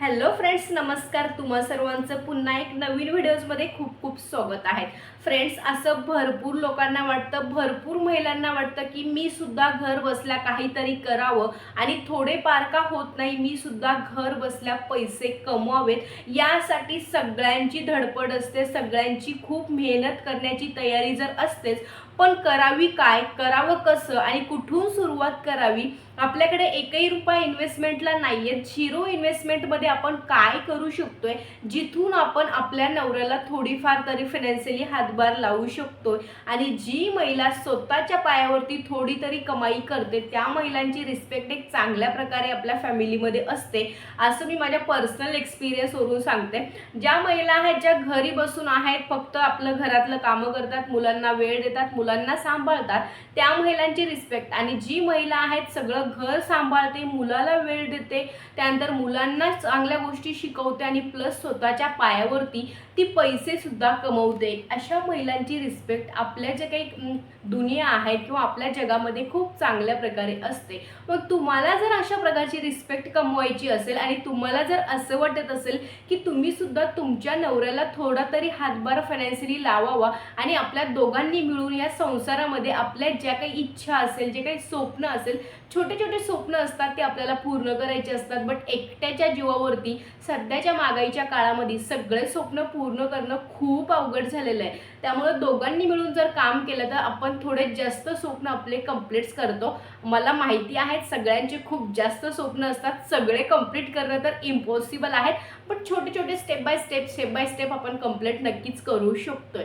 Hello friends नमस्कार. तुम्हा सर्वांचं पुन्हा एक नवीन व्हिडिओजमध्ये खूप खूप स्वागत आहे. फ्रेंड्स असं भरपूर लोकांना वाटतं भरपूर महिलांना वाटतं की मी सुद्धा घर बसल्या काहीतरी करावं आणि थोडेफार का होत नाही मी सुद्धा घर बसल्या पैसे कमवावेत. यासाठी सगळ्यांची धडपड असते सगळ्यांची खूप मेहनत करण्याची तयारी जर असतेच पण करावी काय? करावं कसं? आणि कुठून सुरुवात करावी? आपल्याकडे एकही रुपया इन्व्हेस्टमेंटला नाही आहे झिरो इन्व्हेस्टमेंटमध्ये आपण काय करू शकतोय? जिथून आपण आपल्या नवऱ्याला थोडीफार तरी फायनान्शियली हातभार लावू शकतोय. आणि जी महिला स्वतःच्या पायावरती थोडी तरी कमाई करते त्या महिलांची रिस्पेक्ट एक चांगल्या प्रकारे आपल्या फॅमिलीमध्ये असते. असं मी माझ्या पर्सनल एक्सपिरियन्सवरून सांगते. ज्या महिला आहेत ज्या घरी बसून आहेत फक्त आपलं घरातलं कामं करतात मुलांना वेळ देतात मुलांना सांभाळतात त्या महिलांची रिस्पेक्ट आणि जी महिला आहेत सगळं घर सांभाळते मुलाला वेळ देते त्यानंतर मुलांना चांगल्या गोष्टी शिकवते आणि प्लस स्वतःच्या पायावरती ती पैसेसुद्धा कमवते. अशा महिलांची रिस्पेक्ट आपल्या जे काही दुनिया आहे किंवा आपल्या जगामध्ये खूप चांगल्या प्रकारे असते. मग तुम्हाला जर अशा प्रकारची रिस्पेक्ट कमवायची असेल आणि तुम्हाला जर असं वाटत असेल की तुम्ही सुद्धा तुमच्या नवऱ्याला थोडा तरी हातभार फायनान्शियली लावावा आणि आपल्या दोघांनी मिळून या संसारामध्ये आपल्या ज्या काही इच्छा असेल जे काही स्वप्न असेल छोटे छोटे स्वप्न असतात ते आपल्याला पूर्ण करायचे असतात. बट एकट्याच्या जीवावरती सध्याच्या महागाईच्या काळामध्ये सगळे स्वप्न पूर्ण करणं खूप अवघड झालेलं आहे. त्यामुळे दोघांनी मिळून जर काम केलं तर आपण थोडे जास्त स्वप्न आपले कम्प्लीट्स करतो. मला माहिती आहेत सगळ्यांचे खूप जास्त स्वप्न असतात. सगळे कंप्लीट करणं तर इम्पॉसिबल आहेत. पण छोटे छोटे step by step step by step आपण कंप्लीट नक्कीच करू शकतोय.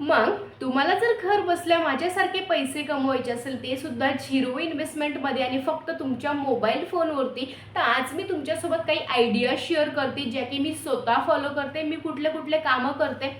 मग तुम्हाला जर घर बसल्या माझ्यासारखे पैसे कमवायचे असेल ते सुद्धा झिरो इन्व्हेस्टमेंटमध्ये आणि फक्त तुमच्या मोबाईल फोनवरती तर आज मी तुमच्यासोबत काही आयडिया शेअर करते ज्या की मी स्वतः फॉलो करते मी कुठले कुठले कामं करते.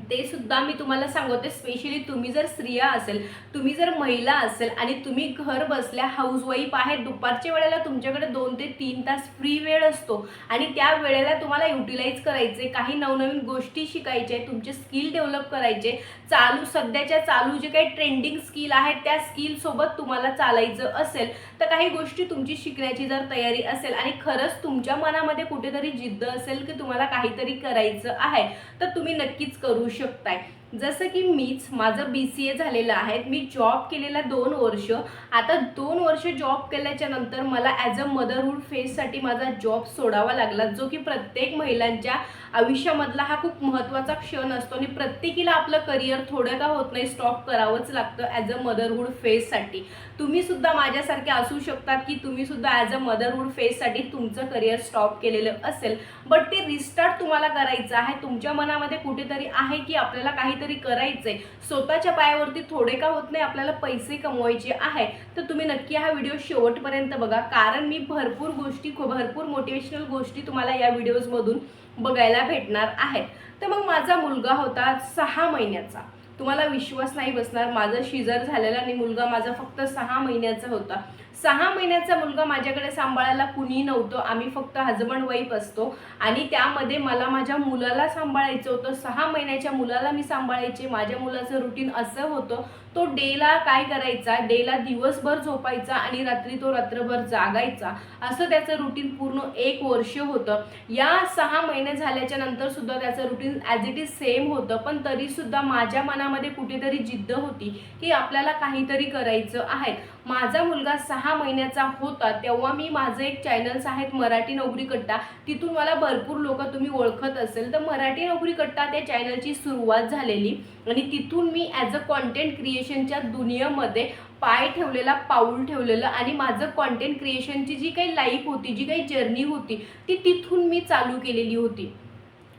ते सुद्धा मी तुम्हाला सांगते स्पेशली तुम्ही जर स्त्रिया असेल तुम्ही जर महिला असेल आणि तुम्ही घर बसल्या हाऊसवाईफ आहे दुपारच्या वेळेला तुमच्याकडे दोन ते तीन तास फ्री वेळ असतो आणि त्या वेळेला तुम्हाला युटिलाइज करायचे काही नवनवीन गोष्टी शिकायचे तुमचे स्किल डेव्हलप करायचे चालू सध्याच्या चालू जे काही ट्रेंडिंग स्किल आहेत त्या स्किलसोबत तुम्हाला चालायचं असेल तर काही गोष्टी तुमची शिकण्याची जर तयारी असेल आणि खरंच तुमच्या मनामध्ये कुठेतरी जिद्द असेल की तुम्हाला काहीतरी करायचं आहे तर तुम्ही नक्कीच करू शकताय. जसं की मीच माझं बी सी ए झालेलं आहे मी जॉब केलेला दोन वर्ष. आता दोन वर्ष जॉब केल्याच्यानंतर मला ॲज अ मदरहूड फेससाठी माझा जॉब सोडावा लागला जो की प्रत्येक महिलांच्या आयुष्यामधला हा खूप महत्त्वाचा क्षण असतो आणि प्रत्येकीला आपलं करिअर थोडं का होत नाही स्टॉप करावंच लागतं ॲज अ मदरहूड फेससाठी तुम्हीसुद्धा माझ्यासारख्या माझ्यासारखे असू शकतात की तुम्हीसुद्धा ॲज अ मदरहूड फेससाठी तुमचं करिअर स्टॉप केलेलं असेल बट ते रिस्टार्ट तुम्हाला करायचं आहे. तुमच्या मनामध्ये कुठेतरी आहे की आपल्याला काही काहीतरी करायचंय. स्वतःच्या पायावरती थोडे का होत नाही आपल्याला पैसे कमवायचे आहे. तर तुम्ही नक्की हा व्हिडिओ शेवटपर्यंत बघा. कारण मी भरपूर गोष्टी भरपूर मोटिवेशनल गोष्टी तुम्हाला या व्हिडिओजमधून बघायला भेटणार आहेत. तर मग माझा मुलगा होता सहा महिन्याचा. तुम्हाला विश्वास नाही बसणार माझं शिजर झालेला आणि मुलगा माझा फक्त सहा महिन्याचा होता. सहा महिन्याचा मुलगा माझ्याकडे सांभाळायला कुणी नव्हतं. आम्ही फक्त हजबंड वाईफ असतो. आणि त्यामध्ये मला माझ्या मुलाला सांभाळायचं होतं. सहा महिन्याच्या मुलाला मी सांभाळायचे. माझ्या मुलाचं रुटीन असं होतं. तो डेला काय करायचा? डेला दिवसभर झोपायचा आणि रात्री तो रात्रभर जागायचा. असं त्याचं रुटीन पूर्ण एक वर्ष होतं. या सहा महिने झाल्याच्यानंतर सुद्धा त्याचं routine as it is same होतं. पण तरीसुद्धा माझ्या मनामध्ये कुठेतरी जिद्द होती की आपल्याला काहीतरी करायचं आहे. माझा मुलगा सहा महिन्याचा होता तेव्हा मी माझं एक चॅनल्स आहेत मराठी नोकरी कट्टा. तिथून मला भरपूर लोक तुम्ही ओळखत असेल. तर मराठी नोकरी कट्टा त्या चॅनलची सुरुवात झालेली. आणि तिथून मी ॲज अ कॉन्टेंट क्रिएशनच्या दुनियेमध्ये पाय ठेवलेला पाऊल ठेवलेलं आणि माझं कॉन्टेंट क्रिएशनची जी काही लाईफ होती जी काही जर्नी होती ती तिथून मी चालू केलेली होती.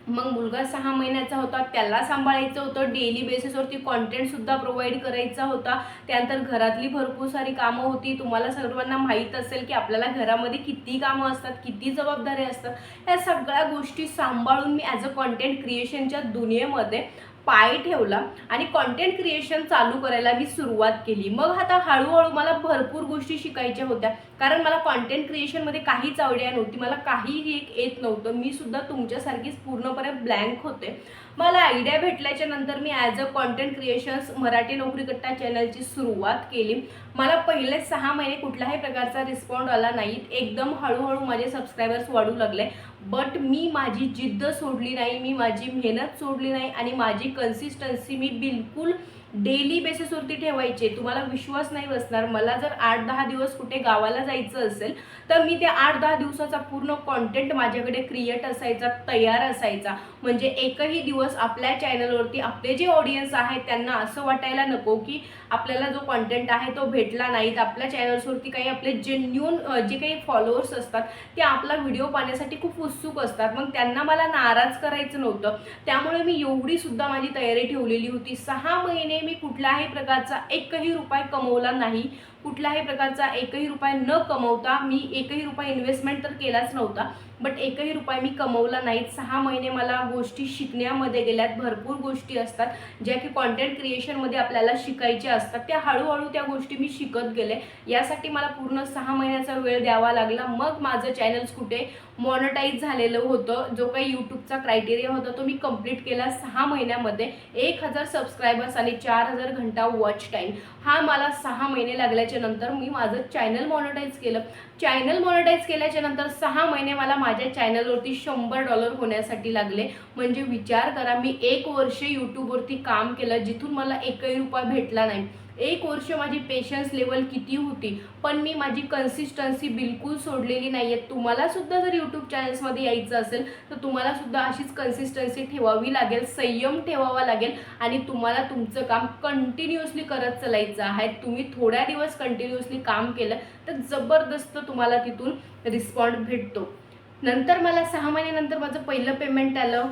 मग मुलगा सहा महिन्याचा होता त्याला सांभाळायचं होतं डेली बेसिसवरती कॉन्टेंटसुद्धा प्रोव्हाइड करायचा होता. त्यानंतर घरातली भरपूर सारी कामं होती. तुम्हाला सर्वांना माहीत असेल की आपल्याला घरामध्ये किती कामं असतात किती जबाबदारी असतात. या सगळ्या गोष्टी सांभाळून मी ॲज अ कॉन्टेंट क्रिएशनच्या दुनियेमध्ये पाय ठेवला आणि कॉन्टेंट क्रिएशन चालू करायला मी सुरुवात केली. मग आता हळूहळू मला भरपूर गोष्टी शिकायच्या होत्या. कारण मला कॉन्टेंट क्रिएशनमध्ये काहीच आयडिया नव्हती. मला काहीही एक येत नव्हतं. मी सुद्धा तुमच्यासारखीच पूर्णपणे ब्लँक होते. मला आयडिया भेटल्याच्या नंतर मी as a content creations Marathi Naukri Katta चॅनलची सुरुवात केली. मला पहिले सहा महिने कुठल्याही प्रकारचा रिस्पॉन्ड आला नाही. एकदम हळूहळू माझे सबस्क्रायबर्स वाढू लागले. बट मी माझी जिद्द सोडली नाही मी माझी मेहनत सोडली नाही आणि माझी कन्सिस्टन्सी मी बिलकुल डेली बेसिसवरती ठेवायचे. तुम्हाला विश्वास नाही बसणार. मला जर आठ दहा दिवस कुठे गावाला जायचं असेल तर मी त्या आठ दहा दिवसाचा पूर्ण कॉन्टेंट माझ्याकडे क्रिएट असायचा तयार असायचा. म्हणजे एकही दिवस आपल्या चॅनलवरती आपले जे ऑडियन्स आहेत त्यांना असं वाटायला नको की आपल्याला जो कॉन्टेंट आहे तो भेटला नाहीत आपल्या चॅनल्सवरती काही आपले जेन्युन जे काही फॉलोअर्स असतात ते आपला व्हिडिओ पाहण्यासाठी खूप उत्सुक असतात. मग त्यांना मला नाराज करायचं नव्हतं. त्यामुळे मी एवढीसुद्धा माझी तयारी ठेवलेली होती. सहा महिने मी कुठल्याही प्रकारचा एकही रुपये कमवला नाही. कुठल्याही प्रकारचा एकही रुपये न कमवता मी एकही रुपये इन्व्हेस्टमेंट तर केलाच नव्हता. बट एकही रुपये मी कमवला नाहीत. सहा महिने मला गोष्टी शिकण्यामध्ये गेल्यात. भरपूर गोष्टी असतात. ज्या की कॉन्टेंट क्रिएशनमध्ये आपल्याला शिकायच्या असतात. त्या हळूहळू त्या गोष्टी मी शिकत गेले. यासाठी मला पूर्ण सहा महिन्याचा वेळ द्यावा लागला. मग माझं चॅनल्स कुठे मॉनिटाईज झालेलं होतं. जो काही यूट्यूबचा क्रायटेरिया होता तो मी कंप्लीट केला सहा महिन्यामध्ये. एक हजार सबस्क्रायबर्स आणि चार चार हजार घंटा वॉच टाईम हा मला सहा महिने लागल्याच्या नंतर मी माझं चॅनल मॉनिटाईज केलं. चॅनल मॉनिटाईज केल्याच्यानंतर सहा महिने मला माझ्या चॅनलवरती शंभर डॉलर होण्यासाठी लागले. म्हणजे विचार करा मी एक वर्ष यूट्यूबवरती काम केलं जिथून मला एकही रुपया भेटला नाही. एक वर्ष माझी पेशन्स लेवल किती होती पण मी माझी कन्सिस्टन्सी बिलकुल सोडलेली नाही आहे तुम्हालासुद्धा जर यूट्यूब चॅनल्समध्ये यायचं असेल तर तुम्हालासुद्धा अशीच कन्सिस्टन्सी ठेवावी लागेल संयम ठेवावा लागेल आणि तुम्हाला तुमचं काम कंटिन्युअसली करत चालायचं आहे. तुम्ही थोड्या दिवस कंटिन्युअसली काम केलं तर जबरदस्त तुम्हाला तिथून रिस्पॉन्ड भेटतो. नंतर मला सहा महिन्यानंतर माझं पहिलं पेमेंट आलं.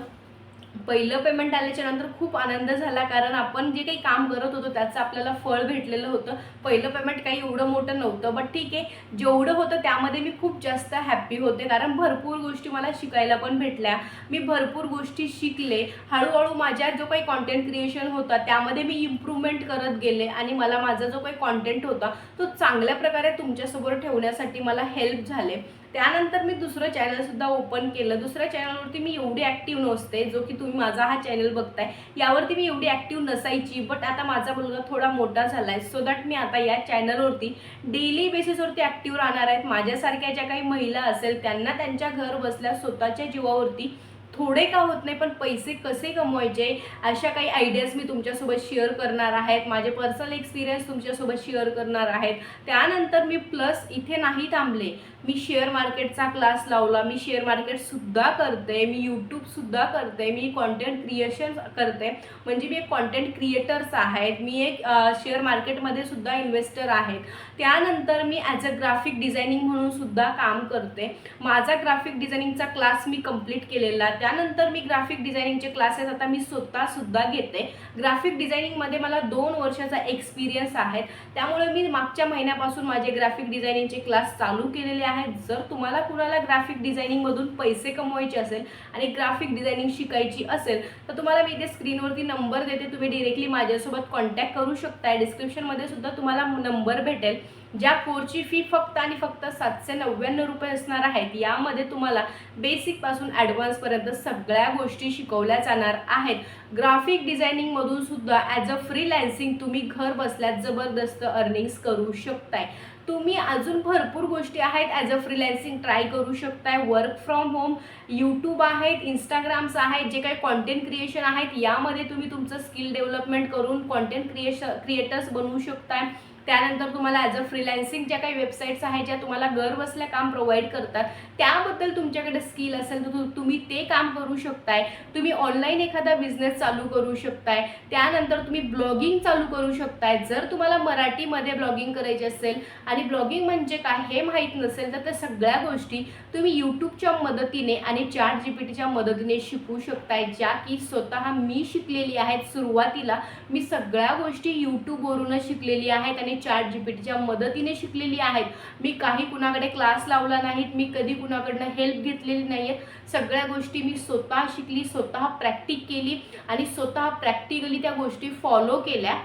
पहिलं पेमेंट आल्याच्यानंतर खूप आनंद झाला कारण आपण जे काही काम करत होतो त्याचं आपल्याला फळ भेटलेलं होतं. पहिलं पेमेंट काही एवढं मोठं नव्हतं बट ठीक आहे जेवढं होतं त्यामध्ये मी खूप जास्त हॅप्पी होते कारण भरपूर गोष्टी मला शिकायला पण भेटल्या. मी भरपूर गोष्टी शिकले. हळूहळू माझ्या जो काही कॉन्टेंट क्रिएशन होता त्यामध्ये मी इम्प्रूव्हमेंट करत गेले आणि मला माझा जो काही कॉन्टेंट होता तो चांगल्या प्रकारे तुमच्यासमोर ठेवण्यासाठी मला हेल्प झाले. त्यानंतर मी दुसरं चॅनलसुद्धा ओपन केलं. दुसऱ्या चॅनलवरती मी एवढी ॲक्टिव्ह नसते जो की तुम्ही माझा हा चॅनल बघताय यावरती मी एवढी ॲक्टिव्ह नसायची. बट आता माझा मुलगा थोडा मोठा झाला आहे सो दॅट मी आता या चॅनलवरती डेली बेसिसवरती ॲक्टिव्ह राहणार आहेत माझ्यासारख्या ज्या काही महिला असेल त्यांना त्यांच्या घर बसल्या स्वतःच्या जीवावरती थोडे का होत नाही पण पैसे कसे कमवायचे? अशा काही आयडियाज मी तुमच्यासोबत शेअर करणार आहेत. माझे पर्सनल एक्सपिरियन्स तुमच्यासोबत शेअर करणार आहेत. त्यानंतर मी प्लस इथे नाही थांबले. मी शेअर मार्केटचा क्लास लावला. मी शेअर मार्केटसुद्धा करते. मी यूट्यूबसुद्धा करते. मी कॉन्टेंट क्रिएशन करते. म्हणजे मी एक कॉन्टेंट क्रिएटर्स आहेत. मी एक शेअर मार्केटमध्ये सुद्धा इन्व्हेस्टर आहेत. त्यानंतर मी ॲज अ ग्राफिक डिझायनिंग म्हणून सुद्धा काम करते. माझा ग्राफिक डिझायनिंगचा क्लास मी कंप्लीट केलेला. त्यानंतर मी ग्राफिक डिझायनिंगचे क्लासेस आता मी स्वतःसुद्धा घेते. ग्राफिक डिझायनिंगमध्ये मला दोन वर्षाचा एक्सपिरियन्स आहे त्यामुळे मी मागच्या महिन्यापासून माझे ग्राफिक डिझायनिंगचे क्लास चालू केलेले आहेत. जर तुम्हाला कुणाला ग्राफिक डिझायनिंगमधून पैसे कमवायचे असेल आणि ग्राफिक डिझायनिंग शिकायची असेल तर तुम्हाला मी इथे स्क्रीनवरती नंबर देते. तुम्ही डिरेक्टली माझ्यासोबत कॉन्टॅक्ट करू शकताय. डिस्क्रिप्शनमध्ये सुद्धा तुम्हाला नंबर भेटेल. ज्या कोर्सची फी फक्त आणि फक्त सातशे नव्याण्णव रुपये असणार आहेत यामध्ये तुम्हाला बेसिकपासून ॲडव्हान्सपर्यंत सगळ्या गोष्टी शिकवल्या जाणार आहेत. ग्राफिक डिझायनिंगमधून सुद्धा ॲज अ फ्रीलॅन्सिंग तुम्ही घर बसल्यात जबरदस्त अर्निंग्स करू शकताय. तुम्ही अजून भरपूर गोष्टी आहेत ॲज अ फ्रीलॅन्सिंग ट्राय करू शकताय. वर्क फ्रॉम होम यूट्यूब आहेत इंस्टाग्राम्स आहेत जे काही कॉन्टेंट क्रिएशन आहेत यामध्ये तुम्ही तुमचं स्किल डेव्हलपमेंट करून कॉन्टेंट क्रिएश क्रिएटर्स बनवू शकताय. त्यानंतर तुम्हाला ॲज अ फ्रीलॅन्सिंग ज्या काही वेबसाईट्स आहेत ज्या तुम्हाला घरबसल्या काम प्रोव्हाइड करतात त्याबद्दल तुमच्याकडे स्किल असेल तर तुम्ही ते काम करू शकताय. तुम्ही ऑनलाईन एखादा बिझनेस चालू करू शकताय. त्यानंतर तुम्ही ब्लॉगिंग चालू करू शकताय. जर तुम्हाला मराठीमध्ये ब्लॉगिंग करायची असेल आणि ब्लॉगिंग म्हणजे काय हे माहीत नसेल तर त्या सगळ्या गोष्टी तुम्ही यूट्यूबच्या मदतीने आणि चार्ट जी पी टीच्या मदतीने शिकू शकताय ज्या की स्वतः मी शिकलेली आहेत. सुरुवातीला मी सगळ्या गोष्टी यूट्यूबवरूनच शिकलेली आहेत आणि चार्ट जीपीटीच्या मदतीने शिकलेली आहेत. मी काही कुणाकडे क्लास लावला नाहीत मी कधी कुणाकडनं हेल्प घेतलेली नाही आहे सगळ्या गोष्टी मी स्वतः शिकली स्वतः प्रॅक्टिक केली आणि स्वतः प्रॅक्टिकली त्या गोष्टी फॉलो केल्या.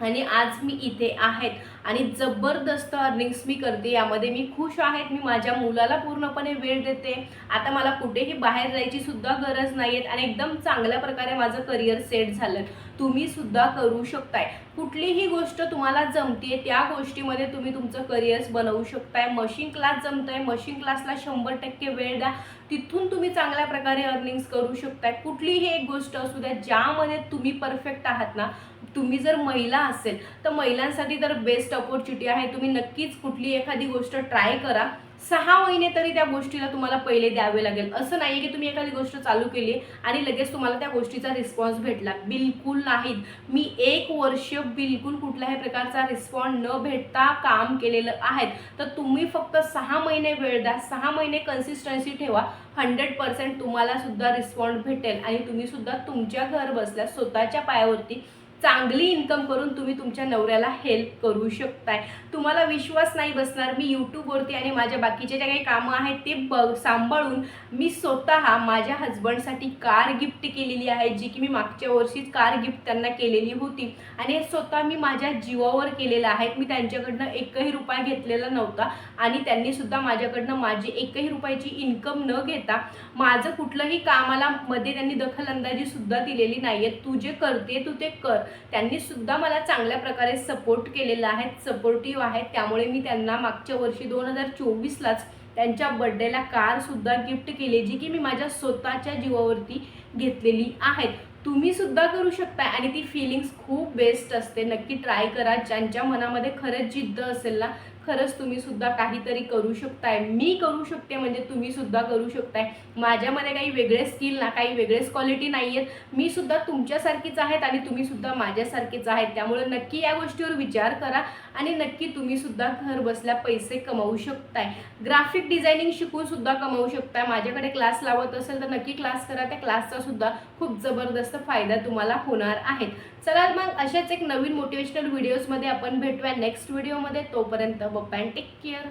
आणि आज मी इथे आहेत. आणि जबरदस्त अर्निंग्स मी करते. यामध्ये मी खुश आहेत. मी माझ्या मुलाला पूर्णपणे वेळ देते. आता मला कुठेही बाहेर जायची सुद्धा गरज नाही आहेत आणि एकदम चांगल्या प्रकारे माझं करिअर सेट झालं. तुम्ही सुद्धा करू शकताय. कुठलीही गोष्ट तुम्हाला जमते त्या गोष्टीमध्ये तुम्ही तुमचं करिअर्स बनवू शकताय. मशीन क्लास जमतंय. मशीन क्लासला शंभर टक्के वेळ द्या. तिथून तुम्ही चांगल्या प्रकारे अर्निंग्स करू शकताय. कुठलीही एक गोष्ट असू द्या ज्यामध्ये तुम्ही परफेक्ट आहात ना तुम्ही जर महिला असेल तर महिलांसाठी तर बेस्ट ऑपॉर्च्युनिटी आहे. तुम्ही नक्कीच कुठली एखादी गोष्ट ट्राय करा. सहा महिने तरी त्या गोष्टीला तुम्हाला पहिले द्यावे लागेल. असं नाही आहे की तुम्ही एखादी गोष्ट चालू केली आणि लगेच तुम्हाला त्या गोष्टीचा रिस्पॉन्स भेटला. बिलकुल नाहीत. मी एक वर्ष बिलकुल कुठल्याही प्रकारचा रिस्पॉन्स न भेटता काम केलेलं आहे. तर तुम्ही फक्त सहा महिने वेळ द्या. सहा महिने कन्सिस्टन्सी ठेवा. हंड्रेड पर्सेंट तुम्हाला सुद्धा रिस्पॉन्स भेटेल. आणि तुम्ही सुद्धा तुमच्या घर बसल्या स्वतःच्या पायावरती चांगली इन्कम करून तुम्ही तुमच्या नवऱ्याला हेल्प करू शकताय. तुम्हाला विश्वास नाही बसणार मी यूट्यूबवरती आणि माझ्या बाकीचे जे काही कामं आहेत ते बघ सांभाळून मी स्वतः माझ्या हजबंडसाठी कार गिफ्ट केलेली आहे जी की मी मागच्या वर्षीच कार गिफ्ट त्यांना केलेली होती. आणि हे स्वतः मी माझ्या जीवावर केलेलं आहे. मी त्यांच्याकडनं एकही रुपया घेतलेला नव्हता आणि त्यांनीसुद्धा माझ्याकडनं माझी एकही रुपयाची इन्कम न घेता माझं कुठलंही कामाला मध्ये त्यांनी दखलंदाजी सुद्धा दिलेली नाही आहे तू जे करते तू ते कर. त्यांनी सुद्धा मला चांगल्या प्रकारे सपोर्ट केलेला आहे सपोर्टिव्ह आहेत त्यामुळे मी त्यांना मागच्या वर्षी दोन हजार चोवीसलाच त्यांच्या बड्डेला कार सुद्धा गिफ्ट केली जी की मी माझ्या स्वतःच्या जीवावरती घेतलेली आहेत तुम्ही सुद्धा करू शकता आणि ती फिलिंग्स खूप बेस्ट असते. नक्की ट्राय करा. ज्यांच्या मनामध्ये खरंच जिद्द असेल ना खरंच तुम्ही सुद्धा काहीतरी करू शकताय. मी करू शकते म्हणजे तुम्ही सुद्धा करू शकताय. माझ्यामध्ये काही वेगळे स्किल ना काही वेगळेच क्वालिटी नाही आहेत मी सुद्धा तुमच्यासारखीच आहेत आणि तुम्ही सुद्धा माझ्यासारखीच आहेत. त्यामुळे नक्की या गोष्टीवर विचार करा आणि नक्की तुम्ही सुद्धा घर बसल्या पैसे कमवू शकताय. ग्राफिक डिझायनिंग शिकून सुद्धा कमवू शकताय. माझ्याकडे क्लास लावत असेल तर नक्की क्लास करा. त्या क्लासचा सुद्धा खूप जबरदस्त फायदा तुम्हाला होणार आहे. चला मग अशाच एक नवीन मोटिवेशनल व्हिडिओजमध्ये आपण भेटूया नेक्स्ट व्हिडिओमध्ये तोपर्यंत robopantic care.